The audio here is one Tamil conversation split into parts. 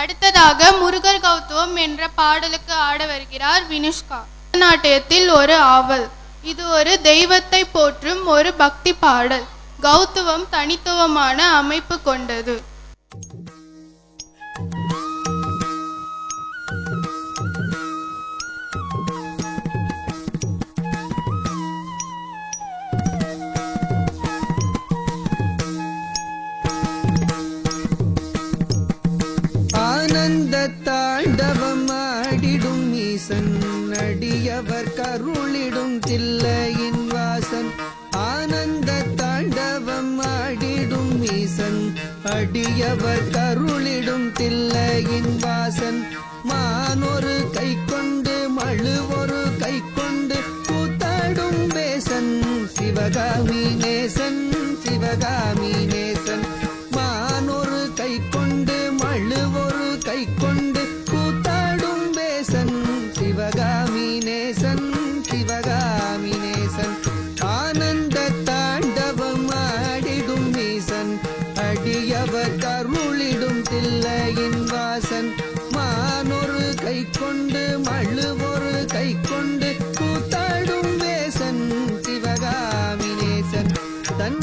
அடுத்ததாக முருகர் கௌதம் என்ற பாடலுக்கு ஆட வருகிறார் வினுஷ்கா. நாட்டியத்தில் ஒரு ஆவல். இது ஒரு தெய்வத்தை போற்றும் ஒரு பக்தி பாடல். கௌதவம் தனித்துவமான அமைப்பு கொண்டது. அடியவர் கருளிடும் தில்லையின் வாசன்.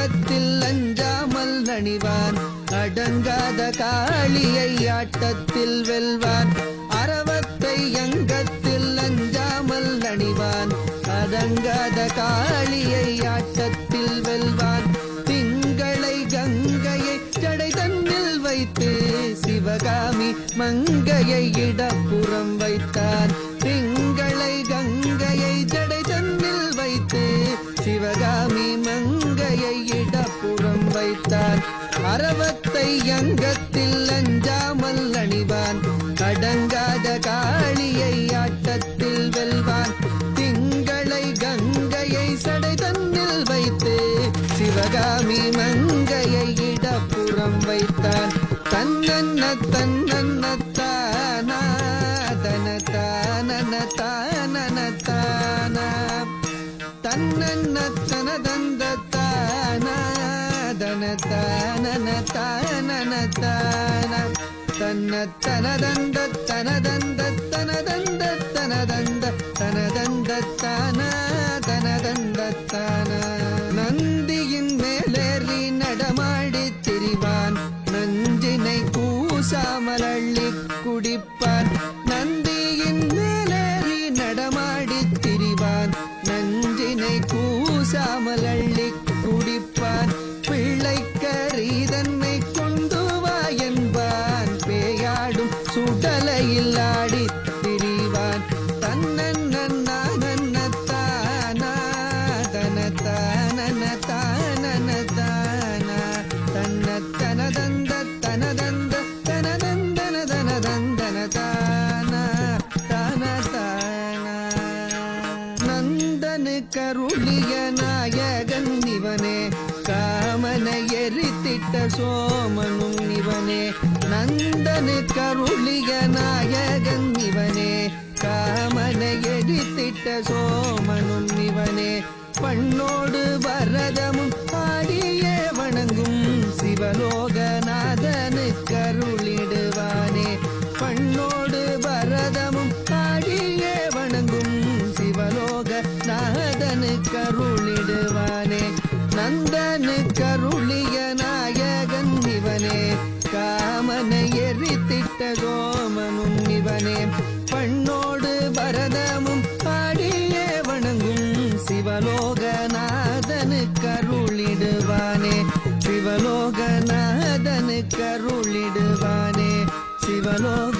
அங்கத்தில் அஞ்சாமல் நணிவான். அடங்காத காளியை ஆட்டத்தில் வெல்வான். அறவத்தை அங்கத்தில் அஞ்சாமல் நணிவான். அடங்காத காளியை ஆட்டத்தில் வெல்வான். திங்களை கங்கையை ஜடை தன்னில் வைத்து சிவகாமி மங்கையை இடப்புறம் வைத்தான் திங்களை கங்கையை ஜடை தன்னில் வைத்து சிவகாமி புறம் வைத்தான் அறவத்தை அங்கத்தில் அஞ்சாமல் அணிவான். அடங்காத காளியை ஆட்டத்தில் வெல்வான். திங்களை கங்கையை சடை தன்னில் வைத்து சிவகாமி மங்கையை இடப்புறம் வைத்தான். தன்னன்ன தன்னன்ன தானா தன தானன தானன தானா தன்னன்ன தனதந்த தன தன தன தானா தன்ன தனதந்த தனதந்த தனதந்த தனதந்த தனதந்த தன தனதந்த தன தானன தானன தானா. தன்ன தனதந்த தனதந்த தனதந்தன தனதந்தன தானா தான. நந்தனு கருளிய நாயகன் இவனே. காமனை எரித்திட்ட சோமனும் இவனே. நந்தனு கருளிய நாயகன் இவனே. காமனை எரித்திட்ட சோமனும் இவனே. பண்ண உன்னோடு பரதமும் பாடியே வணங்கும் சிவலோக நாதனு கருளிடுவானே. நந்தனு கருளிய நாயகன் இவனே. காமனை எரித்திட்ட கோமனும் இவனே. பண்ணோடு பரதமும் பாடியே வணங்கும் சிவலோகநாதனு கருளிடுவானே. சிவலோகநாதனு கருளிடுவானே. சிவலோக